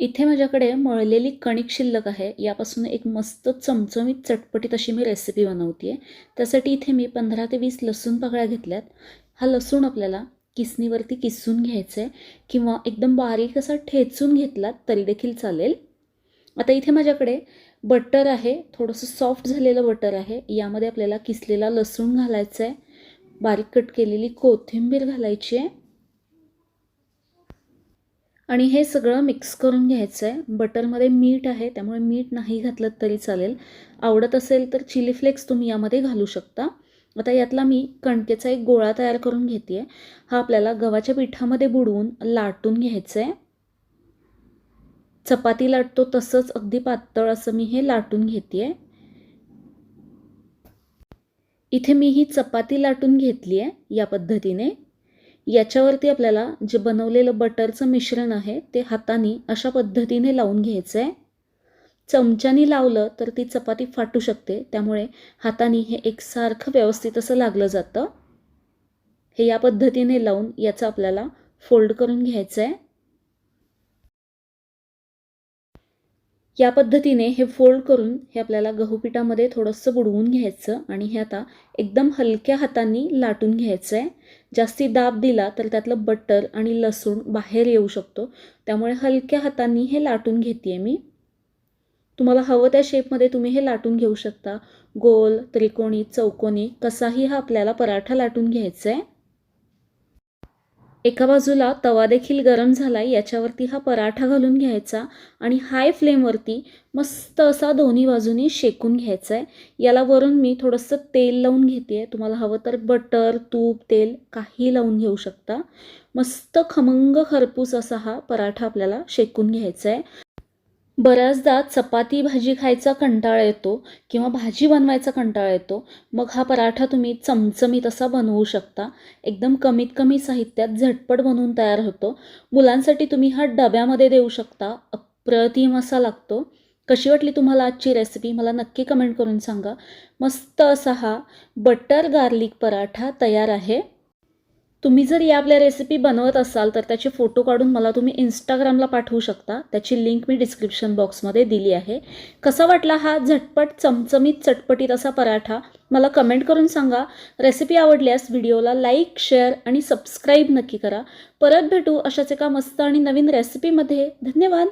इथे माझ्याकडे मळलेली कणिक शिल्लक आहे. यापासून एक मस्त चमचमीत चटपटीत अशी मी रेसिपी बनवते आहे त्यासाठी इथे मी पंधरा ते वीस लसूण पाकळ्या घेतल्यात. हा लसूण आपल्याला किसणीवरती किसून घ्यायचं आहे किंवा एकदम बारीक असा ठेचून घेतलात तरी देखील चालेल. आता इथे माझ्याकडे बटर आहे. थोडंसं सॉफ्ट झालेलं बटर आहे. यामध्ये आपल्याला किसलेला लसूण घालायचा आहे बारीक कट केलेली कोथिंबीर घालायची आहे. आणि हे सगळं मिक्स करून घ्यायचं आहे बटरमध्ये मीठ आहे त्यामुळे मीठ नाही घातलं तरी चालेल. आवडत असेल तर चिली फ्लेक्स तुम्ही यामध्ये घालू शकता. आता यातला मी कणकेचा एक गोळा तयार करून घेते आहे हा आपल्याला गव्हाच्या पिठामध्ये बुडवून लाटून घ्यायचं आहे चपाती लाटतो तसंच अगदी पातळ असं मी हे लाटून घेते आहे इथे मी ही चपाती लाटून घेतली आहे या पद्धतीने. याच्यावरती आपल्याला जे बनवलेलं बटरचं मिश्रण आहे ते हाताने अशा पद्धतीने लावून घ्यायचं आहे चमच्यानी लावलं तर ती चपाती फाटू शकते त्यामुळे हाताने हे एकसारखं व्यवस्थित असं लागलं जातं. हे या पद्धतीने लावून याचं आपल्याला फोल्ड करून घ्यायचं आहे या पद्धतीने हे फोल्ड करून हे आपल्याला गहूपिठामध्ये थोडंसं बुडवून घ्यायचं आणि हे आता एकदम हलक्या हातांनी लाटून घ्यायचं आहे जास्ती दाब दिला तर त्यातलं बटर आणि लसूण बाहेर येऊ शकतो. त्यामुळे हलक्या हातांनी हे लाटून घेते आहे मी. तुम्हाला हवं त्या शेपमध्ये तुम्ही हे लाटून घेऊ शकता. गोल त्रिकोणी चौकोनी कसाही हा आपल्याला पराठा लाटून घ्यायचा आहे एका बाजूला तवा देखील गरम झाला आहे याच्यावरती हा पराठा घालून घ्यायचा आणि हाय फ्लेमवरती मस्त असा दोन्ही बाजूनी शेकून घ्यायचा आहे याला वरून मी थोडंसं तेल लावून घेते आहे तुम्हाला हवं तर बटर तूप तेल काही लावून घेऊ शकता. मस्त खमंग खरपूस असा हा पराठा आपल्याला शेकून घ्यायचा आहे बऱ्याचदा चपाती भाजी खायचा कंटाळा येतो किंवा भाजी बनवायचा कंटाळा येतो. मग हा पराठा तुम्ही चमचमीत असा बनवू शकता. एकदम कमीत कमी साहित्यात झटपट बनवून तयार होतो. मुलांसाठी तुम्ही हा डब्यामध्ये देऊ शकता. अप्रतिम असा लागतो. कशी वाटली तुम्हाला आजची रेसिपी मला नक्की कमेंट करून सांगा. मस्त असा हा बटर गार्लिक पराठा तयार आहे. तुम्ही जर या आपल्या रेसिपी बनवत असाल तर त्याचे फोटो काढून मला तुम्ही इंस्टाग्रामला पाठवू शकता. त्याची लिंक मी डिस्क्रिप्शन बॉक्समध्ये दिली आहे. कसा वाटला हा झटपट चमचमीत चटपटीत असा पराठा? मला कमेंट करून सांगा. रेसिपी आवडल्यास व्हिडिओला लाईक शेअर आणि सबस्क्राईब नक्की करा. परत भेटू अशाच एका मस्त आणि नवीन रेसिपीमध्ये धन्यवाद!